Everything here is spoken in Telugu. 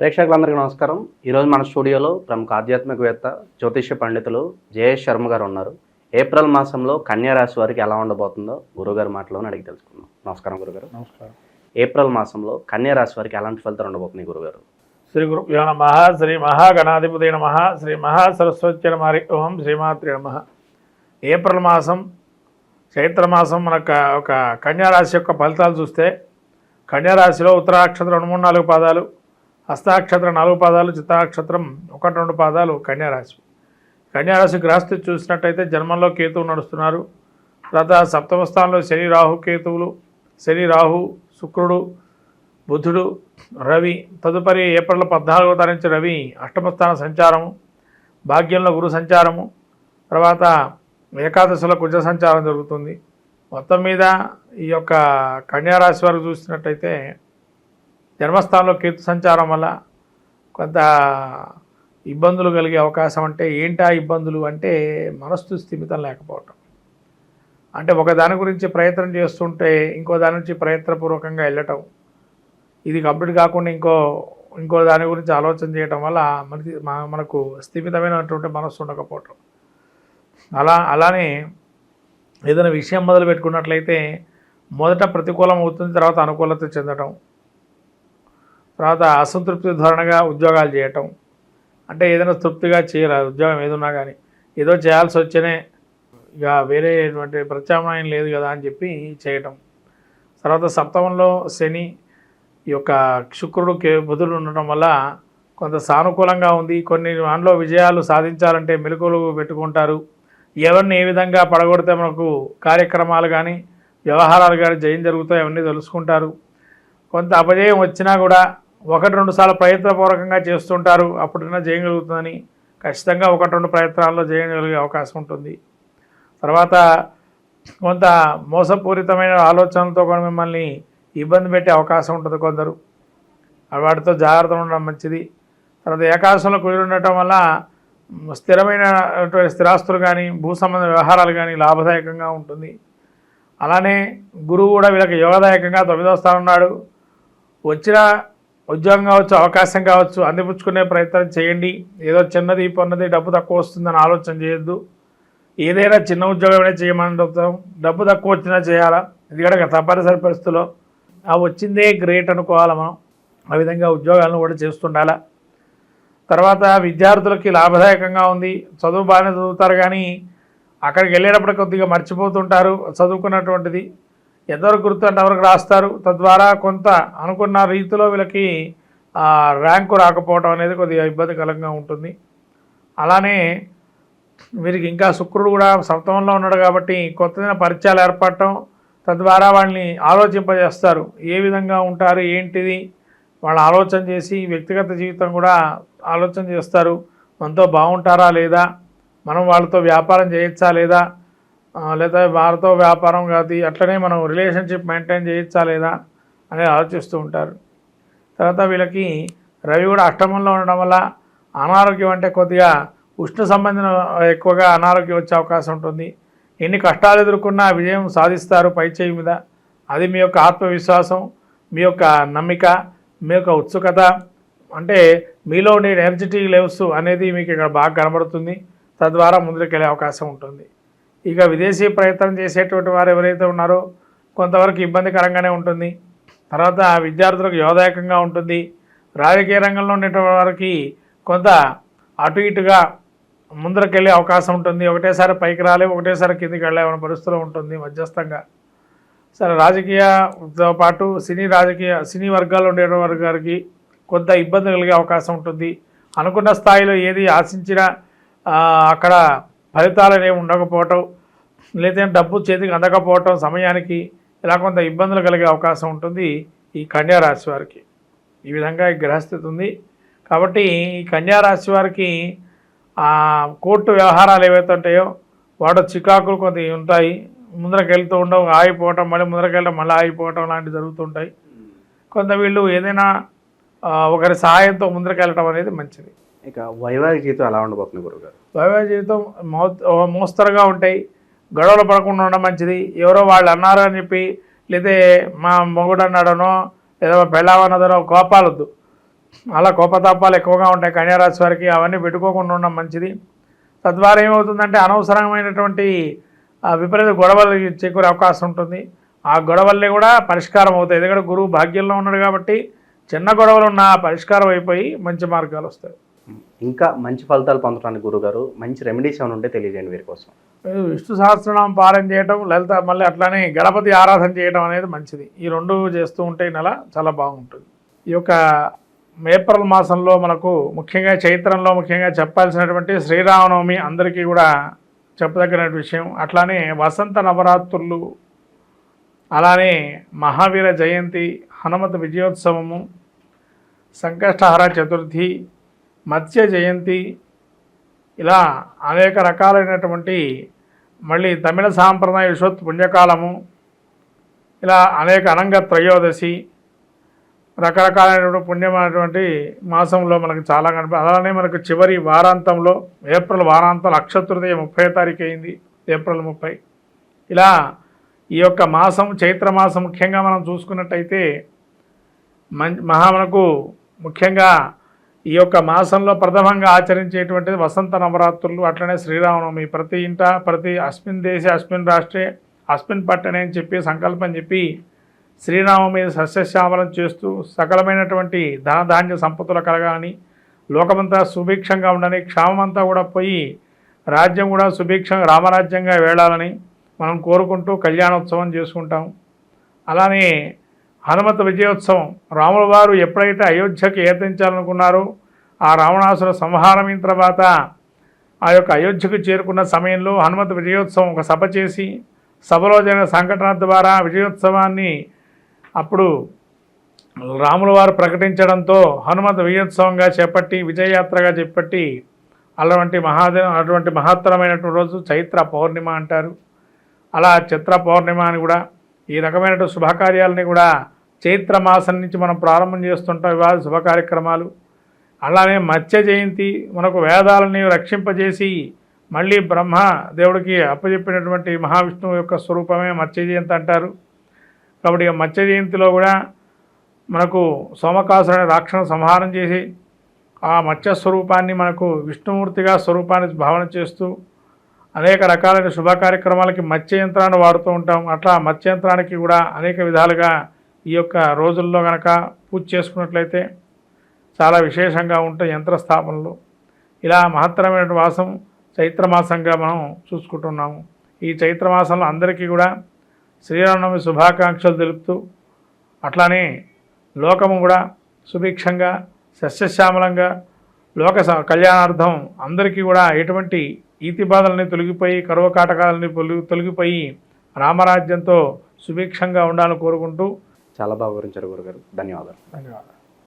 ప్రేక్షకులందరికీ నమస్కారం. ఈరోజు మన స్టూడియోలో ప్రముఖ ఆధ్యాత్మికవేత్త జ్యోతిష్య పండితులు జయేష్ శర్మ గారు ఉన్నారు. ఏప్రిల్ మాసంలో కన్యా రాశి వారికి ఎలా ఉండబోతుందో గురుగారి మాటలోనే అడిగి తెలుసుకుందాం. నమస్కారం గురుగారు. నమస్కారం. ఏప్రిల్ మాసంలో కన్యా రాశి వారికి ఎలాంటి ఫలితాలు ఉండబోతున్నాయి గురుగారు? శ్రీ గురుభ్యో నమ శ్రీ మహాగణాధిపతి నమ శ్రీ మహాసరస్వతి నమ హరి ఓం శ్రీమాత్రి నమ. ఏప్రిల్ మాసం చైత్ర మాసం మనకు ఒక కన్యారాశి యొక్క ఫలితాలు చూస్తే కన్యారాశిలో ఉత్తరాక్షత్రం రెండు మూడు నాలుగు పాదాలు హస్తాక్షత్రం నాలుగు పాదాలు చిత్తాక్షత్రం ఒకటి రెండు పాదాలు కన్యారాశి. కన్యారాశి గ్రహస్థితి చూసినట్టయితే జన్మంలో కేతువు నడుస్తున్నారు. తర్వాత సప్తమ స్థానంలో శని రాహు కేతువులు. శని రాహు శుక్రుడు బుధుడు రవి. తదుపరి ఏప్రిల్ పద్నాలుగో తారీఖు రవి అష్టమ స్థాన సంచారము భాగ్యంలో గురు సంచారము తర్వాత ఏకాదశిలో కుజ సంచారం జరుగుతుంది. మొత్తం మీద ఈ యొక్క కన్యారాశి వారు చూసినట్టయితే జన్మస్థానంలో కేతు సంచారం వల్ల కొంత ఇబ్బందులు కలిగే అవకాశం అంటే ఏంటా ఇబ్బందులు అంటే మనస్సు స్థిమితం లేకపోవటం. అంటే ఒక దాని గురించి ప్రయత్నం చేస్తుంటే ఇంకో దాని నుంచి ప్రయత్నపూర్వకంగా వెళ్ళటం. ఇది కంప్లీట్ కాకుండా ఇంకో ఇంకో దాని గురించి ఆలోచన చేయటం వల్ల మనకి మనకు స్థిమితమైనటువంటి మనస్సు ఉండకపోవటం. అలా అలానే ఏదైనా విషయం మొదలు పెట్టుకున్నట్లయితే మొదట ప్రతికూలం అవుతుంది తర్వాత అనుకూలత చెందటం. తర్వాత అసంతృప్తి ధోరణగా ఉద్యోగాలు చేయటం. అంటే ఏదైనా తృప్తిగా చేయరాదు ఉద్యోగం ఏదున్నా కానీ ఏదో చేయాల్సి వచ్చేనే ఇక వేరే ఎటువంటి ప్రత్యామ్నాయం లేదు కదా అని చెప్పి చేయటం. తర్వాత సప్తమంలో శని ఈ యొక్క శుక్రుడు కే బుధుడు ఉండటం వల్ల కొంత సానుకూలంగా ఉంది. కొన్ని దానిలో విజయాలు సాధించాలంటే మెలకువలు పెట్టుకుంటారు. ఎవరిని ఏ విధంగా పడగొడితే మనకు కార్యక్రమాలు కానీ వ్యవహారాలు కానీ జయం జరుగుతాయి అవన్నీ తెలుసుకుంటారు. కొంత అపజయం వచ్చినా కూడా ఒకటి రెండు సార్లు ప్రయత్నపూర్వకంగా చేస్తుంటారు అప్పుడైనా చేయగలుగుతుందని ఖచ్చితంగా ఒకటి రెండు ప్రయత్నాల్లో చేయగలిగే కలిగే అవకాశం ఉంటుంది. తర్వాత కొంత మోసపూరితమైన ఆలోచనలతో కూడా మిమ్మల్ని ఇబ్బంది పెట్టే అవకాశం ఉంటుంది కొందరు. వాటితో జాగ్రత్త ఉండడం మంచిది. తర్వాత ఏకాశంలో కుదిరి ఉండటం వల్ల స్థిరమైన స్థిరమైనటువంటి స్థిరాస్తులు కానీ భూ సంబంధ వ్యవహారాలు కానీ లాభదాయకంగా ఉంటుంది. అలానే గురువు కూడా వీళ్ళకి యోగదాయకంగా తొమ్మిదో స్థానం ఉన్నాడు. వచ్చిన ఉద్యోగం కావచ్చు అవకాశం కావచ్చు అందిపుచ్చుకునే ప్రయత్నం చేయండి. ఏదో చిన్నది పొన్నది డబ్బు తక్కువ వస్తుందని ఆలోచన చేయొద్దు. ఏదైనా చిన్న ఉద్యోగమైనా చేయమని చెప్తాం డబ్బు తక్కువ వచ్చినా చేయాలా? ఎందుకంటే తప్పనిసరి పరిస్థితుల్లో ఆ వచ్చిందే గ్రేట్ అనుకోవాలి మనం? ఆ విధంగా ఉద్యోగాలను కూడా చేస్తుండాలా? తర్వాత విద్యార్థులకి లాభదాయకంగా ఉంది. చదువు బాగానే చదువుతారు కానీ అక్కడికి వెళ్ళేటప్పుడు కొద్దిగా మర్చిపోతుంటారు చదువుకున్నటువంటిది. ఎంతవరకు గుర్తు అంటే ఎవరికి రాస్తారు. తద్వారా కొంత అనుకున్న రీతిలో వీళ్ళకి ర్యాంకు రాకపోవడం అనేది కొద్దిగా ఇబ్బందికరంగా ఉంటుంది. అలానే వీరికి ఇంకా శుక్రుడు కూడా సప్తమంలో ఉన్నాడు కాబట్టి కొత్తదైన పరిచయాలు ఏర్పడటం తద్వారా వాళ్ళని ఆలోచింపజేస్తారు. ఏ విధంగా ఉంటారు ఏంటిది? వాళ్ళు ఆలోచన చేసి వ్యక్తిగత జీవితం కూడా ఆలోచన చేస్తారు. మనతో బాగుంటారా లేదా? మనం వాళ్ళతో వ్యాపారం చేయొచ్చా లేదా? లేదా వారితో వ్యాపారం కాదు అట్లనే మనం రిలేషన్షిప్ మెయింటైన్ చేయొచ్చా లేదా అనేది ఆలోచిస్తూ ఉంటారు. తర్వాత వీళ్ళకి రవి కూడా అష్టమంలో ఉండడం వల్ల అనారోగ్యం అంటే కొద్దిగా ఉష్ణ సంబంధం ఎక్కువగా అనారోగ్యం వచ్చే అవకాశం ఉంటుంది. ఎన్ని కష్టాలు ఎదుర్కొన్నా విజయం సాధిస్తారు పై చేయి మీద. అది మీ యొక్క ఆత్మవిశ్వాసం మీ యొక్క నమ్మిక మీ యొక్క ఉత్సుకత. అంటే మీలో ఉండే ఎనర్జిటీ లెవెల్స్ అనేది మీకు ఇక్కడ బాగా కనబడుతుంది. తద్వారా ముందుకెళ్ళే అవకాశం ఉంటుంది. ఇక విదేశీ ప్రయత్నం చేసేటువంటి వారు ఎవరైతే ఉన్నారో కొంతవరకు ఇబ్బందికరంగానే ఉంటుంది. తర్వాత విద్యార్థులకు యోదాయకంగా ఉంటుంది. రాజకీయ రంగంలో ఉండేటువంటి వారికి కొంత అటు ఇటుగా ముందరకెళ్ళే అవకాశం ఉంటుంది. ఒకటేసారి పైకి రాలే ఒకటేసారి కిందికి వెళ్ళేవన్న పరిస్థితులు ఉంటుంది మధ్యస్థంగా. సరే రాజకీయతో పాటు సినీ రాజకీయ సినీ వర్గాల్లో ఉండే గారికి కొంత ఇబ్బంది కలిగే అవకాశం ఉంటుంది. అనుకున్న స్థాయిలో ఏది ఆశించినా అక్కడ ఫలితాలు అనేవి ఉండకపోవటం లేదా డబ్బు చేతికి అందకపోవటం సమయానికి ఇలా కొంత ఇబ్బందులు కలిగే అవకాశం ఉంటుంది ఈ కన్యా రాశి వారికి. ఈ విధంగా ఈ గ్రహస్థితి ఉంది. కాబట్టి ఈ కన్యా రాశి వారికి ఆ కోర్టు వ్యవహారాలు ఏవైతే ఉంటాయో వాటి చికాకులు కొంత ఉంటాయి. ముందరకు వెళ్తూ ఉండవు ఆగిపోవటం మళ్ళీ ముందరకు వెళ్ళడం మళ్ళీ ఆగిపోవటం లాంటివి జరుగుతుంటాయి కొంత వీళ్ళు ఏదైనా ఒకరి సహాయంతో ముందరకు వెళ్ళటం అనేది మంచిది. ఇక వైవాహిక జీవితం ఎలా ఉండబోతుంది గురుగారు వైవాహిక జీవితం మో మోస్తరుగా ఉంటాయి. గొడవలు పడకుండా ఉండడం మంచిది. ఎవరో వాళ్ళు అన్నారు అని చెప్పి లేదా మా మొగుడు అన్నాడనో లేదా మా పెళ్ళామన్నదనో కోపాలొద్దు. అలా కోపతాపాలు ఎక్కువగా ఉంటాయి కన్యారాశి వారికి అవన్నీ పెట్టుకోకుండా ఉండడం మంచిది. తద్వారా ఏమవుతుందంటే అనవసరమైనటువంటి విపరీత గొడవలు చేకూరే అవకాశం ఉంటుంది. ఆ గొడవల్ని కూడా పరిష్కారం అవుతాయి. ఎందుకంటే గురువు భాగ్యంలో ఉన్నాడు కాబట్టి చిన్న గొడవలు ఉన్న పరిష్కారం అయిపోయి మంచి మార్గాలు వస్తాయి. ఇంకా మంచి ఫలితాలు పొందడానికి గురుగారు మంచి రెమెడీస్ ఏమైనా ఉంటే తెలియజేయండి వీరి కోసం. విష్ణు సహస్రనామం పారాయణ చేయటం లలిత మళ్ళీ అట్లానే గణపతి ఆరాధన చేయడం అనేది మంచిది. ఈ రెండు చేస్తూ ఉంటే నెల చాలా బాగుంటుంది. ఈ యొక్క ఏప్రిల్ మాసంలో మనకు ముఖ్యంగా చైత్రంలో ముఖ్యంగా చెప్పాల్సినటువంటి శ్రీరామనవమి అందరికీ కూడా చెప్పదగిన విషయం. అట్లానే వసంత నవరాత్రులు అలానే మహావీర జయంతి హనుమత విజయోత్సవము సంకష్టహర చతుర్థి మత్స్య జయంతి. ఇలా అనేక రకాలైనటువంటి మళ్ళీ తమిళ సాంప్రదాయ విశ్వత్ పుణ్యకాలము ఇలా అనేక అనంగ త్రయోదశి రకరకాలైనటువంటి పుణ్యమైనటువంటి మాసంలో మనకు చాలా కనిపి అలానే మనకు చివరి వారాంతంలో ఏప్రిల్ వారాంతం అక్షతృతీయ ముప్పై తారీఖు అయింది ఏప్రిల్ ముప్పై. ఇలా ఈ యొక్క మాసం చైత్ర మాసం ముఖ్యంగా మనం చూసుకున్నట్టయితే మం మహా మనకు ముఖ్యంగా ఈ యొక్క మాసంలో ప్రథమంగా ఆచరించేటువంటిది వసంత నవరాత్రులు అట్లనే శ్రీరామనవమి. ప్రతి ఇంట ప్రతి అస్మిన్ దేశే అస్మిన్ రాష్ట్రే అస్మిన్ పట్టణే అని చెప్పి సంకల్పం చెప్పి శ్రీరామం మీద సస్యశ్యామలం చేస్తూ సకలమైనటువంటి ధనధాన్య సంపత్తులు కలగాలని లోకమంతా సుభిక్షంగా ఉండని క్షామమంతా కూడా పోయి రాజ్యం కూడా సుభిక్షంగా రామరాజ్యంగా వేళాలని మనం కోరుకుంటూ కళ్యాణోత్సవం చేసుకుంటాం. అలానే హనుమత విజయోత్సవం. రాముల వారు ఎప్పుడైతే అయోధ్యకు ఏర్తించాలనుకున్నారో ఆ రావణాసుర సంహారమైన తర్వాత ఆ యొక్క అయోధ్యకు చేరుకున్న సమయంలో హనుమత విజయోత్సవం ఒక సభ చేసి సభలో జరిగిన సంఘటన ద్వారా విజయోత్సవాన్ని అప్పుడు రాముల వారు ప్రకటించడంతో హనుమత విజయోత్సవంగా చేపట్టి విజయయాత్రగా చేపట్టి అటువంటి మహాదే అటువంటి మహత్తరమైనటువంటి రోజు చైత్ర పౌర్ణిమ అంటారు. అలా చిత్ర పౌర్ణిమ అని కూడా ఈ రకమైన శుభకార్యాలని కూడా చైత్ర మాసం నుంచి మనం ప్రారంభం చేస్తుంటాం ఇవాళ శుభ కార్యక్రమాలు అలానే మత్స్య జయంతి మనకు వేదాలని రక్షింపజేసి మళ్ళీ బ్రహ్మ దేవుడికి అప్పచెప్పినటువంటి మహావిష్ణువు యొక్క స్వరూపమే మత్స్య జయంతి అంటారు. కాబట్టి మత్స్య జయంతిలో కూడా మనకు సోమకాసురుని రాక్షణ సంహారం చేసి ఆ మత్స్య స్వరూపాన్ని మనకు విష్ణుమూర్తిగా స్వరూపాన్ని భావన చేస్తూ అనేక రకాలైన శుభ కార్యక్రమాలకి మత్స్య యంత్రాన్ని వాడుతూ ఉంటాం. అట్లా మత్స్య యంత్రానికి కూడా అనేక విధాలుగా ఈ యొక్క రోజుల్లో కనుక పూజ చేసుకున్నట్లయితే చాలా విశేషంగా ఉంటాయి యంత్ర స్థాపనలు ఇలా మహత్తరమైన మాసం చైత్రమాసంగా మనం చూసుకుంటున్నాము. ఈ చైత్రమాసంలో అందరికీ కూడా శ్రీరామనవమి శుభాకాంక్షలు తెలుపుతూ అట్లానే లోకము కూడా సుభిక్షంగా సస్యశ్యామలంగా లోక కళ్యాణార్థం అందరికీ కూడా ఎటువంటి ఈతి బాధలని తొలగిపోయి కరువ కాటకాలని తొలగి తొలగిపోయి రామరాజ్యంతో సుభిక్షంగా ఉండాలని కోరుకుంటూ చాలా బాగా వివరించారు గురుగారు. ధన్యవాదాలు. ధన్యవాదాలు.